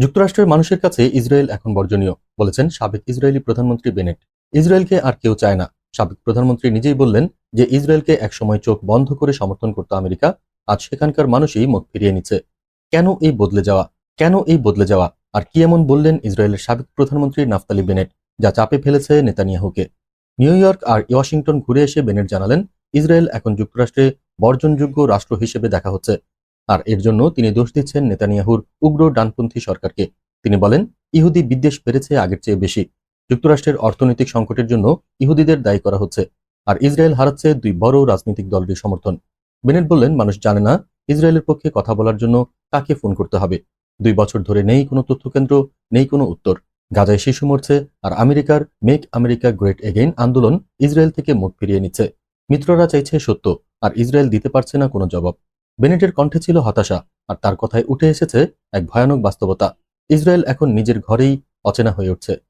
যুক্তরাষ্ট্রের মানুষের কাছে ইসরায়েল এখন বর্জনীয়, বলেছেন সাবেক ইসরায়েলি প্রধানমন্ত্রী বেনেট। ইসরায়েলকে আর কেউ চায় না। সাবেক প্রধানমন্ত্রী নিজেই বললেন যে ইসরায়েলকে একসময় চোখ বন্ধ করে সমর্থন করত আমেরিকা, আজ সেখানকার মানুষই মুখ ফিরিয়ে নিচ্ছে। কেন এই বদলে যাওয়া? কেন এই বদলে যাওয়া? আর কি এমন বললেন ইসরায়েলের সাবেক প্রধানমন্ত্রী নাফতালি বেনেট, যা চাপে ফেলেছে নেতানিয়াহুকে? নিউ ইয়র্ক আর ওয়াশিংটন ঘুরে এসে বেনেট জানালেন, ইসরায়েল এখন যুক্তরাষ্ট্রে বর্জনযোগ্য রাষ্ট্র হিসেবে দেখা হচ্ছে। আর এর জন্য তিনি দোষ দিচ্ছেন নেতানিয়াহুর উগ্র ডানপন্থী সরকারকে। তিনি বলেন, ইহুদি বিদ্বেষ বেড়েছে আগের চেয়ে বেশি। যুক্তরাষ্ট্রের অর্থনৈতিক সংকটের জন্য ইহুদিদের দায়ী করা হচ্ছে, আর ইসরায়েল হারাচ্ছে দুই বড় রাজনৈতিক দলটির সমর্থন। বেনেট বললেন, মানুষ জানে না ইসরায়েলের পক্ষে কথা বলার জন্য কাকে ফোন করতে হবে। দুই বছর ধরে নেই কোনো তথ্যকেন্দ্র, নেই কোনো উত্তর। গাজায় শিশু মরছে, আর আমেরিকার মেক আমেরিকা গ্রেট এগেইন আন্দোলন ইসরায়েল থেকে মুখ ফিরিয়ে নিচ্ছে। মিত্ররা চাইছে সত্য, আর ইসরায়েল দিতে পারছে না কোনো জবাব। বেনেটের কণ্ঠে ছিল হতাশা, আর তার কথায় উঠে এসেছে এক ভয়ানক বাস্তবতা। ইসরায়েল এখন নিজের ঘরেই অচেনা হয়ে উঠছে।